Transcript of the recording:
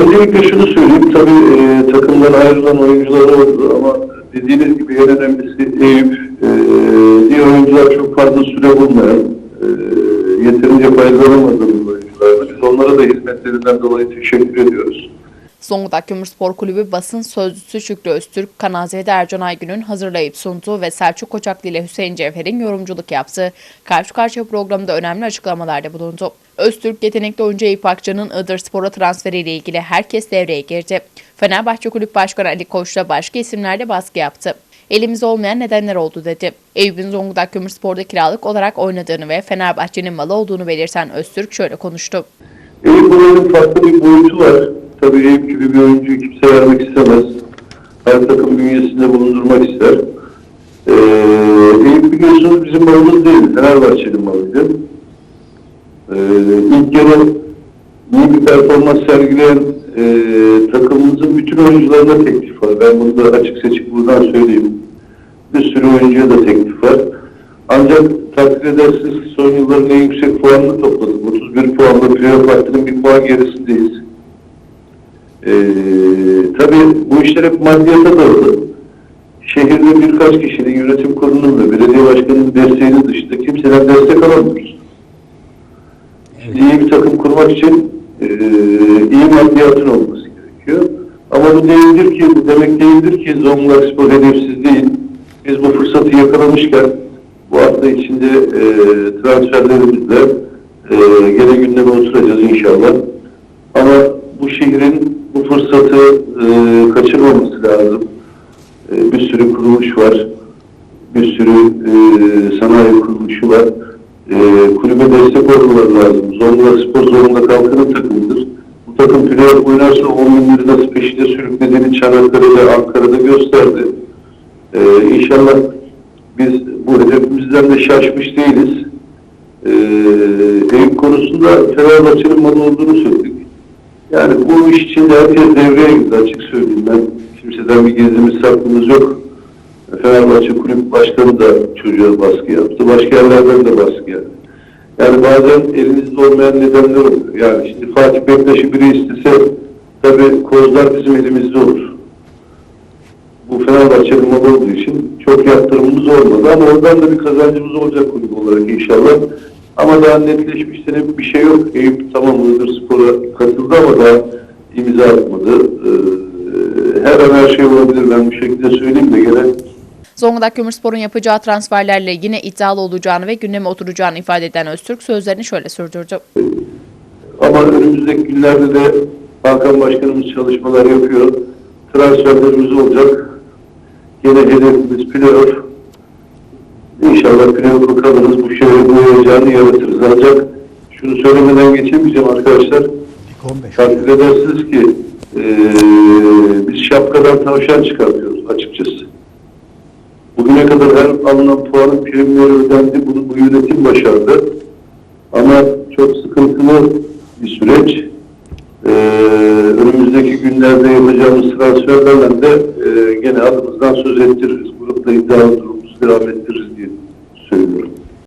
Öncelikle şunu söyleyeyim. Tabii e, takımdan ayrılan oyuncular oldu ama dediğiniz gibi en önemlisi Eyüp. E, diğer oyuncular çok fazla süre bulmayan, e, yeterince faydalanamadığımız oyunculardı. Biz onlara da hizmetlerinden dolayı teşekkür ediyoruz. Zonguldak Kömürspor Kulübü basın sözcüsü Şükrü Öztürk, Kanazede Ercan Aygün'ün hazırlayıp sunduğu ve Selçuk Koçaklı ile Hüseyin Cevher'in yorumculuk yaptığı Karşı Karşıya programında önemli açıklamalarda bulundu. Öztürk, yetenekli oyuncu Eyüp Akça'nın Spor'a transferiyle ilgili herkes devreye girdi. Fenerbahçe Kulüp Başkanı Ali Koç'la başka isimlerle baskı yaptı. Elimizde olmayan nedenler oldu dedi. Eyüp'ün Zonguldak Kömürspor'da kiralık olarak oynadığını ve Fenerbahçe'nin malı olduğunu belirten Öztürk şöyle konuştu. Eyüp farklı bir boyutu var. Tabii Eyüp gibi bir oyuncuyu kimse vermek istemez. Her takım bünyesinde bulundurmak ister. Ee, Eyüp biliyorsunuz bizim malımız değil, Fenerbahçe'nin malıydı. Ee, ilk yarı iyi bir performans sergileyen e, takımımızın bütün oyuncularına teklif var. Ben bunu da açık seçik buradan söyleyeyim. Bir sürü oyuncuya da teklif var. Ancak takdir edersiniz ki son yılların en yüksek puanını topladık. 31 puanla playoff hattının bir puan gerisindeyiz. Ee, tabii bu işler hep maddiyata dayalı. Şehirde birkaç kişinin yönetim kurulunun ve belediye başkanının desteğinin dışında kimseden destek alamıyoruz. İyi bir takım kurmak için e, iyi maddiyatın olması gerekiyor. Ama bu değildir ki, bu demek değildir ki Zonguldak Spor hedefsiz değil. Biz bu fırsatı yakalamışken bu hafta içinde e, transferlerimizle e, gene gündeme oturacağız inşallah. Ama bu şehrin fırsatı e, kaçırmaması lazım. E, bir sürü kuruluş var. Bir sürü e, sanayi kuruluşu var. E, kulübe destek olmaları lazım. Zonguldak Spor zorunda kalkanın takımıdır. Bu takım playoff oynarsa 10 bin lira nasıl peşinde sürüklediğini Çanakkale'de, Ankara'da gösterdi. E, inşallah biz bu hedefimizden de şaşmış değiliz. E, Eyüp konusunda Fenerbahçe'nin malı olduğunu söyledik. Yani bu iş için de herkes devreye girdi açık söyleyeyim ben. Kimseden bir gizlimiz saklımız yok. Fenerbahçe Kulüp Başkanı da çocuğa baskı yaptı. Başka yerlerden de baskı geldi. Yani bazen elimizde olmayan nedenler oluyor. Yani işte Fatih Bektaş'ı biri istese tabii kozlar bizim elimizde olur. Bu Fenerbahçe'nin malı olduğu için çok yaptırımımız olmadı ama oradan da bir kazancımız olacak kulüp olarak inşallah. Ama daha netleşmiş de bir şey yok. Eyüp tamam Iğdır Spor'a katıldı ama daha imza atmadı. Ee, her an her şey olabilir. Ben bu şekilde söyleyeyim de gene Zonguldak Kömürspor'un yapacağı transferlerle yine iddialı olacağını ve gündeme oturacağını ifade eden Öztürk sözlerini şöyle sürdürdü. Ama önümüzdeki günlerde de Hakan Başkanımız çalışmalar yapıyor. Transferlerimiz olacak. Yine hedefimiz playoff. İnşallah playoff'a kalırız. Bu şehre bu heyecanı yaratırız. Ancak şunu söylemeden geçemeyeceğim arkadaşlar. İlk 15. Takdir edersiniz ki eee, biz şapkadan tavşan çıkartıyoruz açıkçası. Bugüne kadar her alınan puanın primleri ödendi. Bunu bu yönetim başardı. Ama çok sıkıntılı bir süreç. Eee, önümüzdeki günlerde yapacağımız transferlerle de eee, gene adımızdan söz ettiririz. Grupta iddialı durumumuzu devam ettiririz diye söylüyorum.